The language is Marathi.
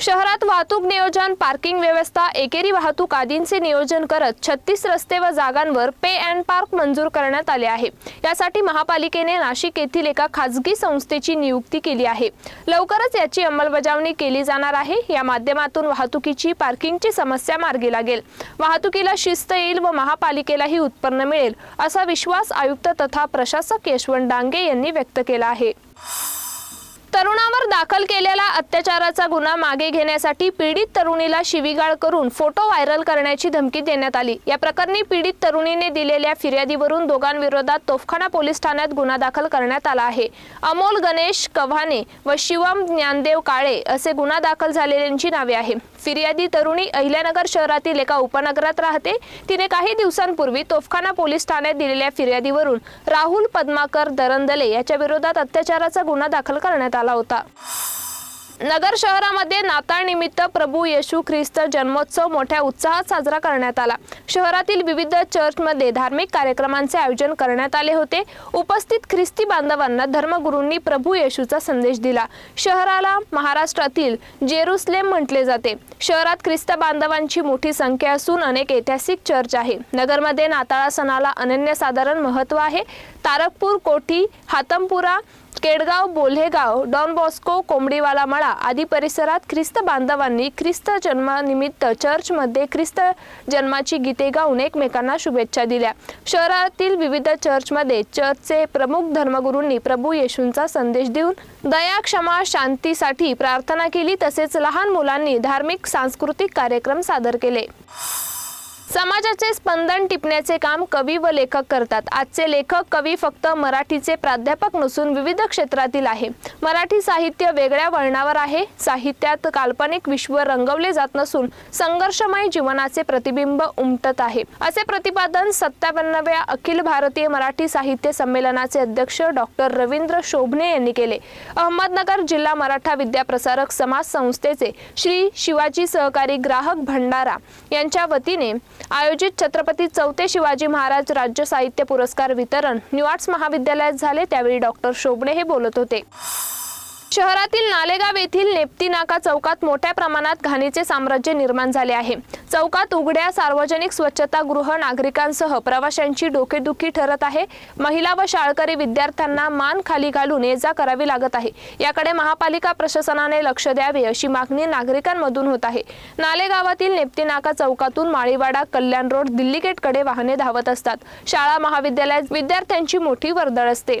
शहरात वाहतूक नियोजन पार्किंग व्यवस्था एकेरी वाहतूक आदींचे नियोजन करत छत्तीस रस्ते व जागांवर पे अँड पार्क मंजूर करण्यात आले आहे. यासाठी महापालिकेने नाशिक येथील एका खाजगी संस्थेची नियुक्ती केली आहे. लवकरच याची अंमलबजावणी केली जाणार आहे. या माध्यमातून वाहतुकीची पार्किंगची समस्या मार्गी लागेल. वाहतुकीला शिस्त येईल व महापालिकेलाही उत्पन्न मिळेल असा विश्वास आयुक्त तथा प्रशासक यशवंत डांगे यांनी व्यक्त केला आहे. तरुणावर दाखल केलेला अत्याचाराचा गुन्हा मागे घेण्यासाठी पीडित तरुणीला शिवीगाळ करून फोटो व्हायरल करण्याची धमकी देण्यात आली. या प्रकरणी पीडित तरुणीने दिलेल्या फिर्यादीवरून दोघांविरोधात तोफखाना पोलीस ठाण्यात गुन्हा दाखल करण्यात आला आहे. अमोल गणेश कव्हाणे व शिवम ज्ञानदेव काळे असे गुन्हा दाखल झालेल्यांची नावे आहे फिर्यादी तरुणी अहिल्यानगर शहरातील एका उपनगरात राहते. तिने काही दिवसांपूर्वी तोफखाना पोलीस ठाण्यात दिलेल्या फिर्यादीवरून राहुल पद्माकर दरंदले याच्या विरोधात अत्याचाराचा गुन्हा दाखल करण्यात आला. आला होता. नगर शहरामध्ये नाताळनिमित्त प्रभू येशू ख्रिस्त जन्मोत्सव मोठ्या उत्साहात साजरा करण्यात आला. शहरातील विविध चर्चमध्ये धार्मिक कार्यक्रमांचे आयोजन करण्यात आले होते. उपस्थित ख्रिस्ती बांधवांना धर्मगुरूंनी प्रभू येशूचा संदेश दिला. शहराला महाराष्ट्रातील जेरुसलेम म्हटले जाते. शहरात ख्रिस्त बांधवांची मोठी संख्या असून अनेक ऐतिहासिक चर्च आहे. नगरमध्ये नाताळा सणाला अनन्यसाधारण महत्त्व आहे. तारकपूर कोठी हातमपुरा केडगाव बोल्हेगाव डॉन बॉस्को कोंबडीवाला मळा आदी परिसरात ख्रिस्त बांधवांनी ख्रिस्त जन्मानिमित्त चर्चमध्ये ख्रिस्त जन्माची गीते गाऊन एकमेकांना शुभेच्छा दिल्या. शहरातील विविध चर्चमध्ये चर्चचे प्रमुख धर्मगुरूंनी प्रभू येशूंचा संदेश देऊन दया क्षमा शांतीसाठी प्रार्थना केली तसेच लहान मुलांनी धार्मिक सांस्कृतिक कार्यक्रम सादर केले. समाजाचे स्पंदन टिपण्याचे काम कवी व लेखक करतात. आजचे लेखक कवी फक्त मराठीचे प्राध्यापक नसून विविध क्षेत्रातील आहे. मराठी साहित्य वेगळ्या वळणावर आहे. साहित्यात काल्पनिक विश्व रंगवले जात नसून संघर्षमय जीवनाचे प्रतिबिंब उमटत आहे. असे प्रतिपादन सत्त्याण्णव्या अखिल भारतीय मराठी साहित्य संमेलनाचे अध्यक्ष डॉक्टर रवींद्र शोभणे यांनी केले. अहमदनगर जिल्हा मराठा विद्याप्रसारक समाज संस्थेचे श्री शिवाजी सहकारी ग्राहक भंडारा यांच्या वतीने आयोजित छत्रपती चौथे शिवाजी महाराज राज्य साहित्य पुरस्कार वितरण न्यू आर्ट्स महाविद्यालयात झाले त्यावेळी डॉक्टर शोभणे हे बोलत होते. शहरातील नालेगाव येथील नेप्ती नाका चौकात मोठ्या प्रमाणात घाणीचे साम्राज्य निर्माण झाले आहे. चौकात उघड्या सार्वजनिक स्वच्छतागृह नागरिकांसह प्रवाशांची डोकेदुखी ठरत आहे. महिला व शाळकरी विद्यार्थ्यांना मान खाली घालून ये जा करावी लागत आहे. याकडे महापालिका प्रशासनाने लक्ष द्यावे अशी मागणी नागरिकांमधून होत आहे. नालेगावातील नेप्ती नाका चौकातून माळीवाडा कल्याण रोड दिल्ली गेटकडे वाहने धावत असतात. शाळा महाविद्यालयात विद्यार्थ्यांची मोठी वर्दळ असते.